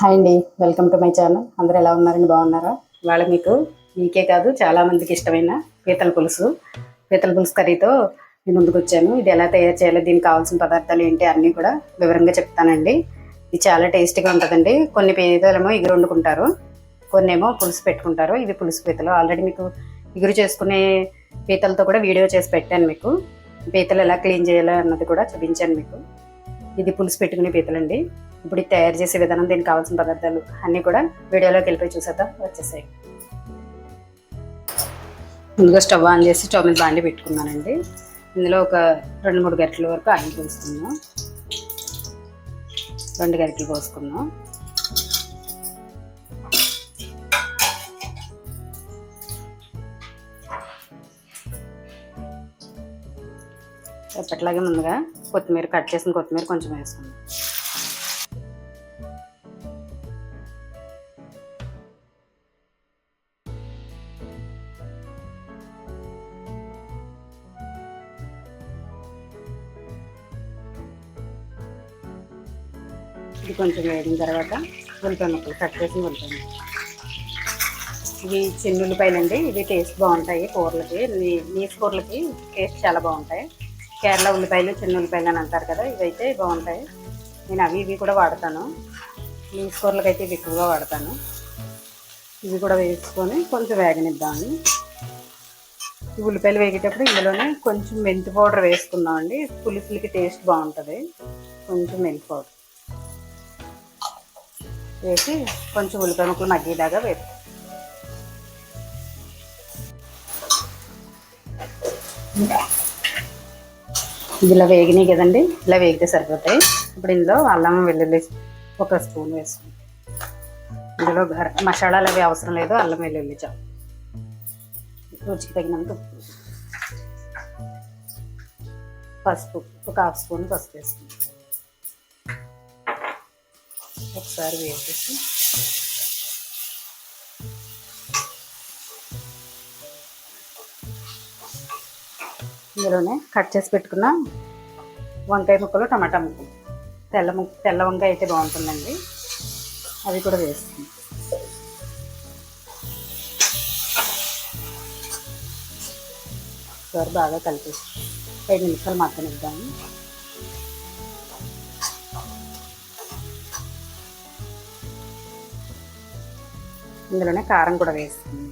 Hi అండి welcome to my channel. అందరూ ఎలా ఉన్నారండి? బాగున్నారా? ఇవాళ మీకు మీకే కాదు చాలా మందికి ఇష్టమైన పీతల పులుసు. పీతల పులుసు కర్రీతో నేను ముందుకు వచ్చాను. ఇది ఎలా తయారు చేయాలో దీనికి కావాల్సిన పదార్థాలు ఏంటి అన్నీ కూడా వివరంగా చెప్తానండి. ఇది చాలా టేస్టీగా ఉంటుందండి. కొన్ని పీతలేమో ఎగురు వండుకుంటారు కొన్ని ఏమో పులుసు పెట్టుకుంటారు. ఇవి పులుసు పీతలు. ఆల్రెడీ మీకు ఎగురు చేసుకునే పీతలతో కూడా వీడియో చేసి పెట్టాను మీకు. పీతలు ఎలా క్లీన్ చేయాలో అన్నది కూడా చూపించాను మీకు. ఇది పులుసు పెట్టుకునే పీతలండి. ఇప్పుడు ఇది తయారు చేసే విధానం దీనికి కావాల్సిన పదార్థాలు అన్నీ కూడా వీడియోలోకి వెళ్ళిపోయి చూసేద్దాం. వచ్చేసాయి. ముందుగా స్టవ్ ఆన్ చేసి స్టవ్ మీద బాండి పెట్టుకున్నానండి. ఇందులో ఒక రెండు మూడు గరిటెల వరకు ఆయిల్ పోసుకున్నాం రెండు గరిటలు పోసుకున్నాం ఎప్పట్లాగే ముందుగా కొత్తిమీర కట్ చేసిన కొత్తిమీర కొంచెం వేసుకుందాం. ఇది కొంచెం వేసిన తర్వాత ఉల్లిపాయ ముక్కలు కట్ చేసి ఉల్లిపాయ ఇవి చిన్న ఉల్లిపాయలు అండి ఇవి టేస్ట్ బాగుంటాయి కూరలకి. నీ- నీసు కూరలకి టేస్ట్ చాలా బాగుంటాయి. కేరళ ఉల్లిపాయలు చిన్న ఉల్లిపాయలు అని అంటారు కదా ఇవైతే బాగుంటాయి. నేను అవి ఇవి కూడా వాడతాను. నీసు కూరలకైతే అయితే ఇవి ఎక్కువగా వాడతాను. ఇవి కూడా వేసుకొని కొంచెం వేగనిద్దాము ఈ ఉల్లిపాయలు వేగేటప్పుడు ఇందులోనే కొంచెం మెంతి పౌడర్ వేసుకుందామండి పులుసులకి టేస్ట్ బాగుంటుంది. కొంచెం మెంతి పౌడర్ వేసి కొంచెం ఉల్లిపాయ ముక్కలు మగ్గేలాగా వేపు. ఇది ఇలా వేగినాయి కదండి ఇలా వేగితే సరిపోతాయి. ఇప్పుడు ఇందులో అల్లం వెల్లుల్లి ఒక స్పూన్ వేసుకుంటాం ఇందులో గర మసాలాలు అవి అవసరం లేదు అల్లం వెల్లుల్లి చాలు. రుచికి తగినంత ఉప్పు. పసుపు ఒక హాఫ్ స్పూన్ పసుపు వేసుకుంటాం ఒకసారి వేసేసి ఇందులోనే కట్ చేసి పెట్టుకున్న వంకాయ ముక్కలు టమాటా ముక్కలు. తెల్ల ముక్క తెల్ల వంకాయ అయితే బాగుంటుందండి. అవి కూడా వేస్తుంది ఒకసారి బాగా కలిపేసి ఐదు నిమిషాలు మగ్గనిద్దాము ఇందులోనే కారం కూడా వేస్తుంది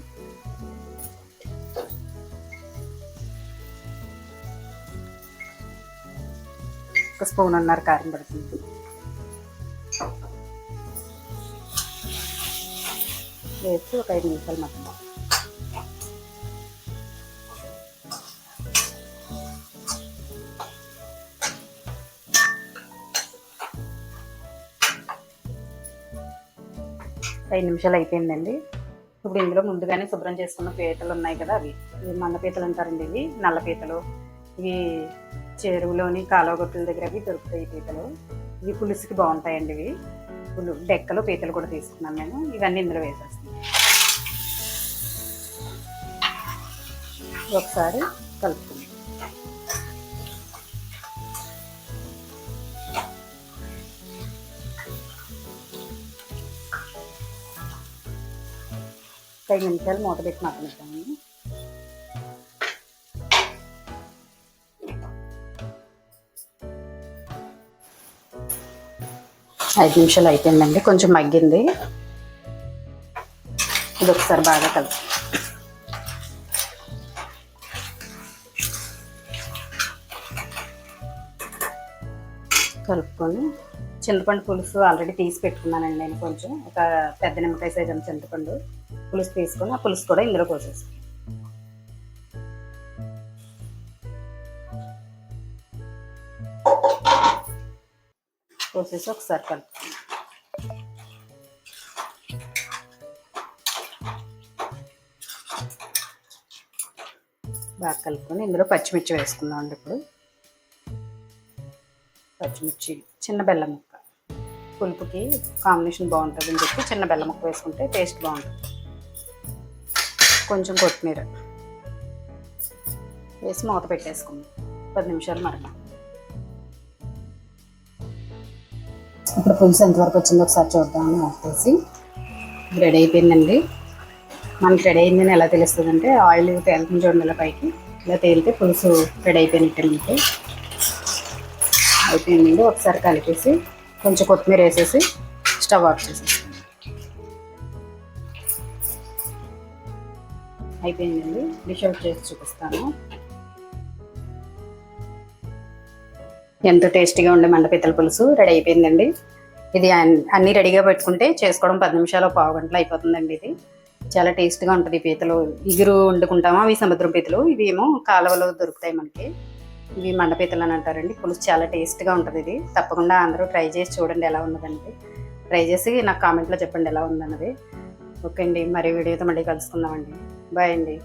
ఒక స్పూన్ అన్నారు కారం పడుతుంది. వేసి ఒక ఐదు నిమిషాలు మటన్ ఐదు నిమిషాలు అయిపోయిందండి. ఇప్పుడు ఇందులో ముందుగానే శుభ్రం చేసుకున్న పీతలు ఉన్నాయి కదా అవి. ఇవి మంద పీతలు అంటారండి ఇవి నల్ల పీతలు. ఇవి చెరువులోని కాలువ గొట్టుల దగ్గర అవి దొరుకుతాయి పీతలు. ఇవి పులుసుకి బాగుంటాయండి ఇవి. పులు డెక్కలు పీతలు కూడా తీసుకున్నాను నేను. ఇవన్నీ ఇందులో వేసేస్తాను ఒకసారి కలుపుకుందాం. ఐదు నిమిషాలు మూత పెట్టి మగ్గనిద్దామండి ఐదు నిమిషాలు అయిపోయిందండి. కొంచెం మగ్గింది. ఇది ఒకసారి బాగా కలుపు. కలుపుకొని చింతపండు పులుసు ఆల్రెడీ తీసి పెట్టుకున్నానండి నేను కొంచెం. ఒక పెద్ద నిమ్మకాయ సైజ్ చింతపండు పులుసు తీసుకొని ఆ పులుసు కూడా ఇందులో కోసేసాను పోసేసి ఒకసారి కలుపుకుందాం. బాగా కలుపుకొని ఇందులో పచ్చిమిర్చి వేసుకుందాం అండి ఇప్పుడు. పచ్చిమిర్చి చిన్న బెల్లం ముక్క. పులుపుకి కాంబినేషన్ బాగుంటుంది అని చెప్పి చిన్న బెల్లం ముక్క వేసుకుంటే టేస్ట్ బాగుంటుంది. కొంచెం కొత్తిమీర వేసి మూత పెట్టేసుకుందాం. పది నిమిషాలు మరగ ఇప్పుడు పులుసు ఎంతవరకు వచ్చిందో ఒకసారి చూద్దామని వచ్చేసి రెడీ అయిపోయిందండి. మనకి రెడీ అయిందని ఎలా తెలుస్తుంది అంటే ఆయిల్ తేలుతుంది చూడండి ఇలా పైకి. ఇలా తేలితే పులుసు రెడీ అయిపోయినట్టు మీకు అయిపోయిందండి ఒకసారి కలిపేసి కొంచెం కొత్తిమీర వేసేసి స్టవ్ ఆఫ్ చేసేసి అయిపోయిందండి. డిష్ అవుట్ చేసి చూపిస్తాను. ఎంతో టేస్టీగా ఉండే మండపిత్తల పులుసు రెడీ అయిపోయిందండి. ఇది అన్ని అన్నీ రెడీగా పెట్టుకుంటే చేసుకోవడం పది నిమిషాలు పావు గంటలు అయిపోతుందండి ఇది. చాలా టేస్ట్గా ఉంటుంది ఈ పీతలు. ఇగురు వండుకుంటాము? అవి సముద్రం పీతలు. ఇవి ఏమో కాలువలో దొరుకుతాయి మనకి. ఇవి మండపీతలు అని అంటారండి. పులుసు చాలా టేస్ట్గా ఉంటుంది ఇది. తప్పకుండా అందరూ ట్రై చేసి చూడండి ఎలా ఉన్నదండి ట్రై చేసి నాకు కామెంట్లో చెప్పండి ఎలా ఉందన్నది. ఓకే అండి. మరి వీడియోతో మళ్ళీ కలుసుకుందామండి. బాయ్ అండి.